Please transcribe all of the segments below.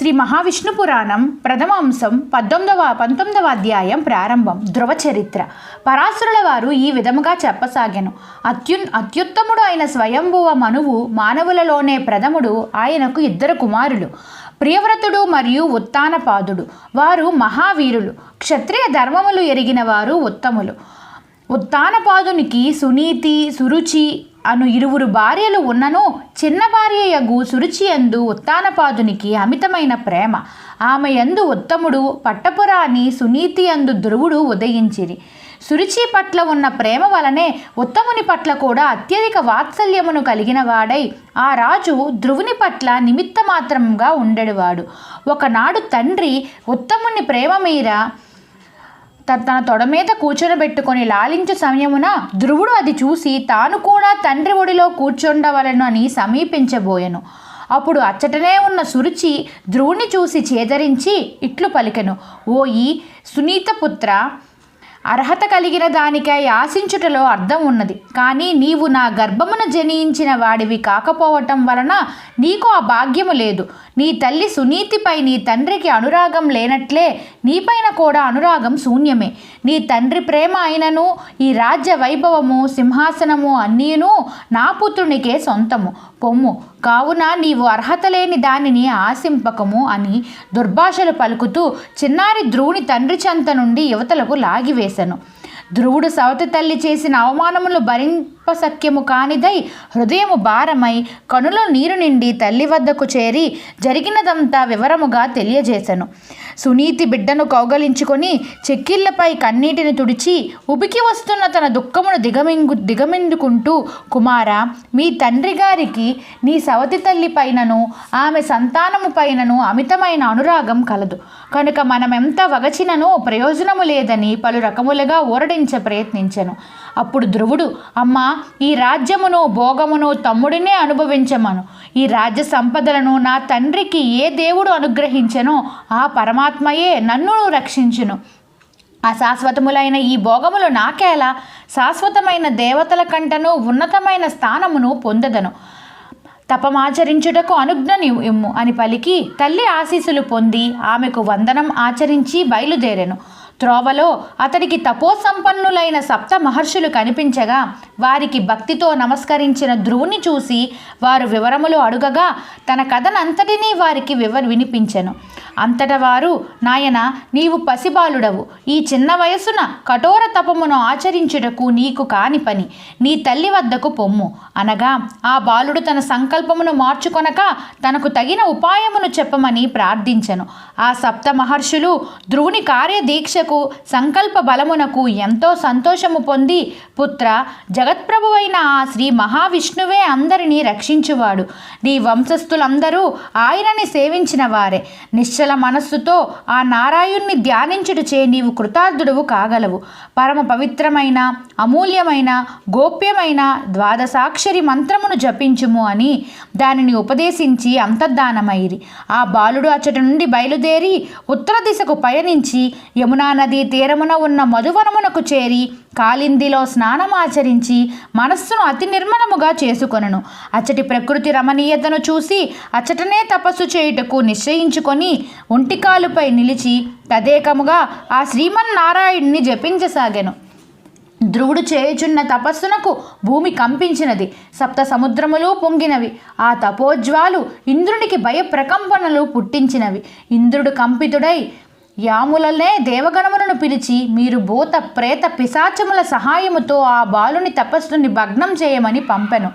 శ్రీ మహావిష్ణు పురాణం ప్రథమ అంశం పద్దొమ్మిదవ పంతొమ్మిదవ అధ్యాయం ప్రారంభం ధ్రువ చరిత్ర. పరాశరుల వారు ఈ విధముగా చెప్పసాగాను. అత్యున్ అత్యుత్తముడు అయిన స్వయంభువ మనువు మానవులలోనే ప్రథముడు ఆయనకు ఇద్దరు కుమారులు. ప్రియవ్రతుడు మరియు ఉత్తానపాదుడు వారు మహావీరులు. క్షత్రియ ధర్మములు ఎరిగిన వారు ఉత్తములు. ఉత్తానపాదునికి సునీతి సురుచి అను ఇరువురు భార్యలు ఉన్నను చిన్న భార్య యగు సురుచి ఎందు ఉత్తానపాదునికి అమితమైన ప్రేమ. ఆమె యందు ఉత్తముడు పట్టపురాణి సునీతి అందు ధ్రువుడు ఉదయించిరి. సురుచి పట్ల ఉన్న ప్రేమ వలనే ఉత్తముని పట్ల కూడా అత్యధిక వాత్సల్యమును కలిగిన వాడై ఆ రాజు ధ్రువుని పట్ల నిమిత్త మాత్రంగా ఉండేవాడు ఒకనాడు తండ్రి ఉత్తముని ప్రేమ మీర తన తొడ మీద కూర్చొనబెట్టుకొని లాలించు సమయమున ధ్రువుడు అది చూసి తాను కూడా తండ్రి ఒడిలో కూర్చుండవలను అని సమీపించబోయెను. అప్పుడు అచ్చటనే ఉన్న సురుచి ధ్రువుని చూసి చేదరించి ఇట్లు పలికెను. ఓయి సునీతపుత్ర అర్హత కలిగిన దానికై ఆశించుటలో అర్థం ఉన్నది. కానీ నీవు నా గర్భమున జనించిన వాడివి కాకపోవటం వలన నీకు ఆ భాగ్యము లేదు. నీ తల్లి సునీతిపై నీ తండ్రికి అనురాగం లేనట్లే నీపైన కూడా అనురాగం శూన్యమే. నీ తండ్రి ప్రేమ అయినను ఈ రాజ్య వైభవము సింహాసనము అన్నీను నా పుత్రునికే సొంతము. పొమ్ము. కావున నీవు అర్హత లేని దానిని ఆశింపకము అని దుర్భాషలు పలుకుతూ చిన్నారి ధ్రువుని తండ్రి చెంత నుండి యువతలకు లాగివేశాను ధ్రువుడు సవతి తల్లి చేసిన అవమానములు భరింపసఖ్యము కానిదై హృదయము భారమై కనులో నీరు నిండి తల్లి వద్దకు చేరి జరిగినదంతా వివరముగా తెలియజేశను సునీతి బిడ్డను కౌగలించుకొని చెక్కిళ్ళపై కన్నీటిని తుడిచి ఉబికి వస్తున్న తన దుఃఖమును దిగమింగు దిగమిందుకుంటూ కుమారా మీ తండ్రి గారికి నీ సవతి తల్లి పైనను ఆమె సంతానము పైనను అమితమైన అనురాగం కలదు. కనుక మనమెంత వగచినను ప్రయోజనము లేదని పలు రకములుగా ఊరడించ ప్రయత్నించెను. అప్పుడు ధ్రువుడు అమ్మా ఈ రాజ్యమును భోగమును తమ్ముడినే అనుభవించమను. ఈ రాజ్య సంపదలను నా తండ్రికి ఏ దేవుడు అనుగ్రహించనో ఆ పరమాత్మయే నన్ను రక్షించును. అశాశ్వతములైన ఈ భోగములు నాకేలా? శాశ్వతమైన దేవతల కంటను ఉన్నతమైన స్థానమును పొందదను. తపమాచరించుటకు అనుజ్ఞని ఇమ్ము అని పలికి తల్లి ఆశీస్సులు పొంది ఆమెకు వందనం ఆచరించి బయలుదేరెను. త్రోవలో అతడికి తపోసంపన్నులైన సప్త మహర్షులు కనిపించగా వారికి భక్తితో నమస్కరించిన ధ్రువుని చూసి వారు వివరములు అడుగగా తన కథనంతటినీ వారికి వివ వినిపించెను. అంతట వారు నాయన నీవు పసిబాలుడవు. ఈ చిన్న వయసున కఠోర తపమును ఆచరించుటకు నీకు కాని పని. నీ తల్లి వద్దకు పొమ్ము. అనగా ఆ బాలుడు తన సంకల్పమును మార్చుకొనక తనకు తగిన ఉపాయమును చెప్పమని ప్రార్థించెను. ఆ సప్త మహర్షులు ధ్రువుని కార్యదీక్షకు సంకల్ప బలమునకు ఎంతో సంతోషము పొంది పుత్ర జగ జగత్ప్రభువైన ఆ శ్రీ మహావిష్ణువే అందరినీ రక్షించువాడు. నీ వంశస్థులందరూ ఆయనని సేవించిన వారే. నిశ్చల మనస్సుతో ఆ నారాయణ్ణి ధ్యానించుటచే నీవు కృతార్థుడువు కాగలవు. పరమ పవిత్రమైన అమూల్యమైన గోప్యమైన ద్వాదశాక్షరి మంత్రమును జపించుము అని దానిని ఉపదేశించి అంతర్ధానమైరి. ఆ బాలుడు అచ్చటి నుండి బయలుదేరి ఉత్తర దిశకు పయనించి యమునా నదీ తీరమున ఉన్న మధువనమునకు చేరి కాలిందిలో స్నానమాచరించి మనస్సును అతి నిర్మలముగా చేసుకొనను. అచ్చటి ప్రకృతి రమణీయతను చూసి అచ్చటనే తపస్సు చేయుటకు నిశ్చయించుకొని ఒంటికాలుపై నిలిచి తదేకముగా ఆ శ్రీమన్నారాయణ్ణి జపించసాగాను. ధ్రువుడు చేయుచున్న తపస్సునకు భూమి కంపించినది. సప్త సముద్రములు పొంగినవి. ఆ తపోజ్వాలు ఇంద్రునికి భయప్రకంపనలు పుట్టించినవి. ఇంద్రుడు కంపితుడై యాములనే దేవగణములను పిలిచి మీరు భూత ప్రేత పిశాచముల సహాయముతో ఆ బాలుని తపస్సుని భగ్నం చేయమని పంపెను.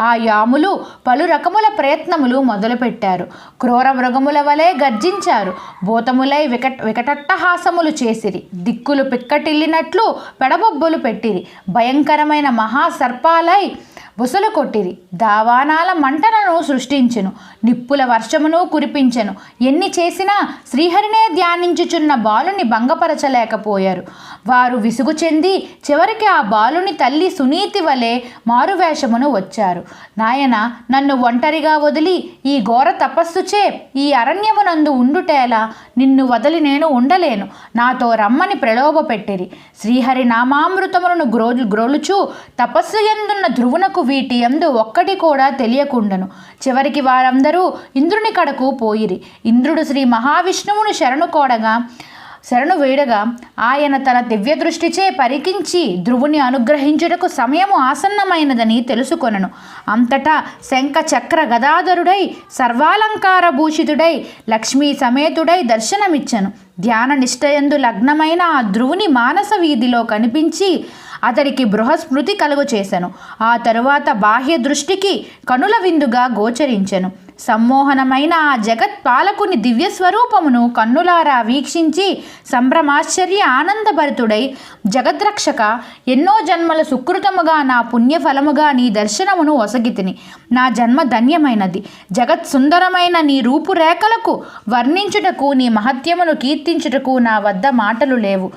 ఆ యాములు పలు రకముల ప్రయత్నములు మొదలుపెట్టారు. క్రూర మృగముల వలె గర్జించారు. భూతములై వికట వికటట్టహాసములు చేసిరి. దిక్కులు పిక్కటిల్లినట్లు పెడబొబ్బులు పెట్టిరి. భయంకరమైన మహాసర్పాలై బుసలు కొట్టిరి దావానాల మంటలను సృష్టించెను. నిప్పుల వర్షమును కురిపించెను. ఎన్ని చేసినా శ్రీహరినే ధ్యానించుచున్న బాలుని భంగపరచలేకపోయారు. వారు విసుగు చెంది చివరికి ఆ బాలుని తల్లి సునీతి వలె మారువేషమును వచ్చారు. నాయన నన్ను ఒంటరిగా వదిలి ఈ ఘోర తపస్సుచే ఈ అరణ్యమునందు ఉండుటేలా నిన్ను వదిలి నేను ఉండలేను. నాతో రమ్మని ప్రలోభ పెట్టిరి శ్రీహరి నామామృతములను గ్రో గ్రోలుచు తపస్సు ఎందున్న ధ్రువునకు వీటి యందు ఒక్కటి కూడా తెలియకుండను. చివరికి వారందరూ ఇంద్రుని కడకు పోయిరి. ఇంద్రుడు శ్రీ మహావిష్ణువును శరణు కోడగా శరణు వేడగా ఆయన తన దివ్య దృష్టిచే పరికించి ధ్రువుని అనుగ్రహించుటకు సమయము ఆసన్నమైనదని తెలుసుకొనను. అంతటా శంఖ చక్ర గదాధరుడై సర్వాలంకార భూషితుడై లక్ష్మీ సమేతుడై దర్శనమిచ్చను. ధ్యాన నిష్టయందు లగ్నమైన ఆ ధ్రువుని మానస వీధిలో కనిపించి అతడికి బృహస్మృతి కలుగు చేశాను ఆ తరువాత బాహ్య దృష్టికి కనుల విందుగా గోచరించెను. సమ్మోహనమైన ఆ జగత్ పాలకుని దివ్య స్వరూపమును కన్నులారా వీక్షించి సంభ్రమాశ్చర్య ఆనందభరితుడై జగద్రక్షక ఎన్నో జన్మల సుకృతముగా నా పుణ్యఫలముగా నీ దర్శనమును ఒసగితిని. నా జన్మ ధన్యమైనది. జగత్ సుందరమైన నీ రూపురేఖలకు వర్ణించుటకు నీ మహత్యమును కీర్తించుటకు నా వద్ద మాటలు లేవు.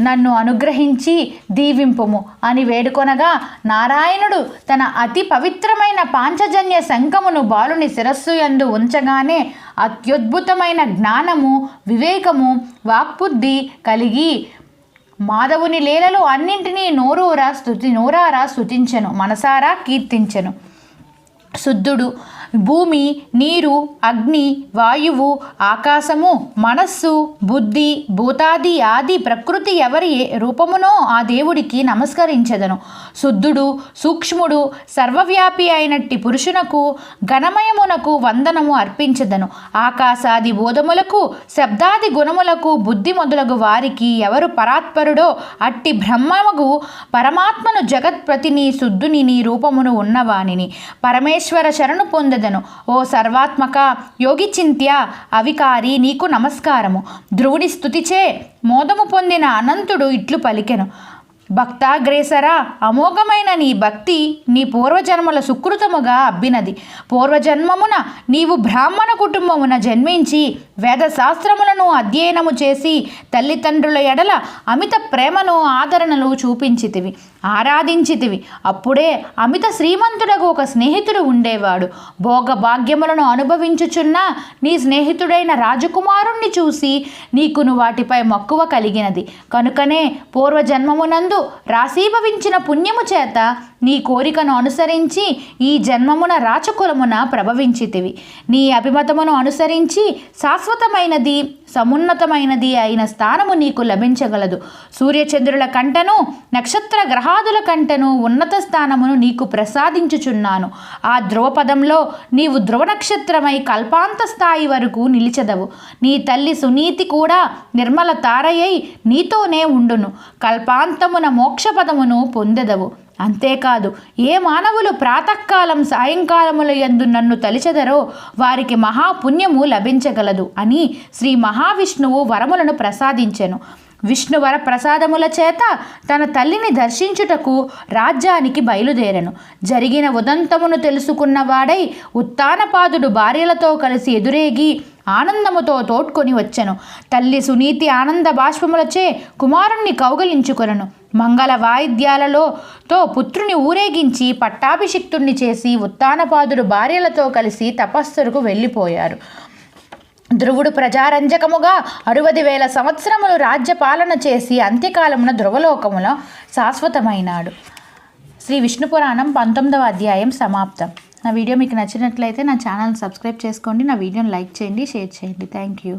నన్ను అనుగ్రహించి దీవింపుము. అని వేడుకొనగా నారాయణుడు తన అతి పవిత్రమైన పాంచజన్య శంఖమును బాలుని శిరస్సు యందు ఉంచగానే అత్యద్భుతమైన జ్ఞానము వివేకము వాక్బుద్ధి కలిగి మాధవుని లీలలు అన్నింటినీ నోరూరా స్థుతి నోరారా స్థుతించెను మనసారా కీర్తించెను. శుద్ధుడు భూమి నీరు అగ్ని వాయువు ఆకాశము మనస్సు బుద్ధి భూతాది ఆది ప్రకృతి ఎవరి రూపమునో ఆ దేవుడికి నమస్కరించెదను. శుద్ధుడు సూక్ష్ముడు సర్వవ్యాపి అయినట్టి పురుషునకు ఘనమయమునకు వందనము అర్పించెదను. ఆకాశాది బోధములకు శబ్దాది గుణములకు బుద్ధి మొదలగు వారికి ఎవరు పరాత్పరుడో అట్టి బ్రహ్మముగు పరమాత్మను జగత్ప్రతిని శుద్ధుని నీ రూపమును ఉన్నవానిని. పరమేశ్వర శరణు పొంద పొందెదను ఓ సర్వాత్మక యోగి చింత్య అవికారి నీకు నమస్కారము. ధ్రువుడి స్థుతిచే మోదము పొందిన అనంతుడు ఇట్లు పలికెను. భక్తాగ్రేసర అమోఘమైన నీ భక్తి నీ పూర్వజన్మల సుకృతముగా అబ్బినది. పూర్వజన్మమున నీవు బ్రాహ్మణ కుటుంబమున జన్మించి వేదశాస్త్రములను అధ్యయనము చేసి తల్లిదండ్రుల ఎడల అమిత ప్రేమను ఆదరణలు చూపించితివి. ఆరాధించితివి. అప్పుడే అమిత శ్రీమంతుడకు ఒక స్నేహితుడు ఉండేవాడు. భోగ భాగ్యములను అనుభవించుచున్న నీ స్నేహితుడైన రాజకుమారుణ్ణి చూసి నీకును వాటిపై మక్కువ కలిగినది. కనుకనే పూర్వజన్మమునందు రాశీభవించిన పుణ్యము చేత నీ కోరికను అనుసరించి ఈ జన్మమున రాచకులమున ప్రభవించితివి. నీ అభిమతమును అనుసరించి శాశ్వతమైనది సమున్నతమైనది అయిన స్థానము నీకు లభించగలదు. సూర్యచంద్రుల కంటను నక్షత్ర గ్రహాదుల కంటను ఉన్నత స్థానమును నీకు ప్రసాదించుచున్నాను. ఆ ధ్రువపదంలో నీవు ధ్రువ నక్షత్రమై కల్పాంత స్థాయి వరకు నిలిచెదవు. నీ తల్లి సునీతి కూడా నిర్మల తారయ్యై నీతోనే ఉండును. కల్పాంతమున మోక్షపదమును పొందెదవు. అంతేకాదు ఏ మానవులు ప్రాతకాలం సాయంకాలముల ఎందు నన్ను తలిచెదరో వారికి మహాపుణ్యము లభించగలదు అని శ్రీ మహావిష్ణువు వరములను ప్రసాదించెను. విష్ణువర ప్రసాదముల చేత తన తల్లిని దర్శించుటకు రాజ్యానికి బయలుదేరెను. జరిగిన ఉదంతమును తెలుసుకున్నవాడై ఉత్తానపాదుడు భార్యలతో కలిసి ఎదురేగి ఆనందముతో తోడ్కొని వచ్చెను. తల్లి సునీతి ఆనంద బాష్పములచే కుమారుణ్ణి కౌగలించుకొనను. మంగళ వాయిద్యాలలో తో పుత్రుని ఊరేగించి పట్టాభిషిక్తుణ్ణి చేసి ఉత్తానపాదుడు భార్యలతో కలిసి తపస్సులకు వెళ్ళిపోయారు. ధ్రువుడు ప్రజారంజకముగా అరవది వేల సంవత్సరములు రాజ్యపాలన చేసి అంత్యకాలమున ధ్రువలోకములో శాశ్వతమైనాడు. శ్రీ విష్ణు పురాణం పంతొమ్మిదవ అధ్యాయం సమాప్తం. నా వీడియో మీకు నచ్చినట్లయితే నా ఛానల్ సబ్స్క్రైబ్ చేసుకోండి నా వీడియోని లైక్ చేయండి షేర్ చేయండి. Thank you.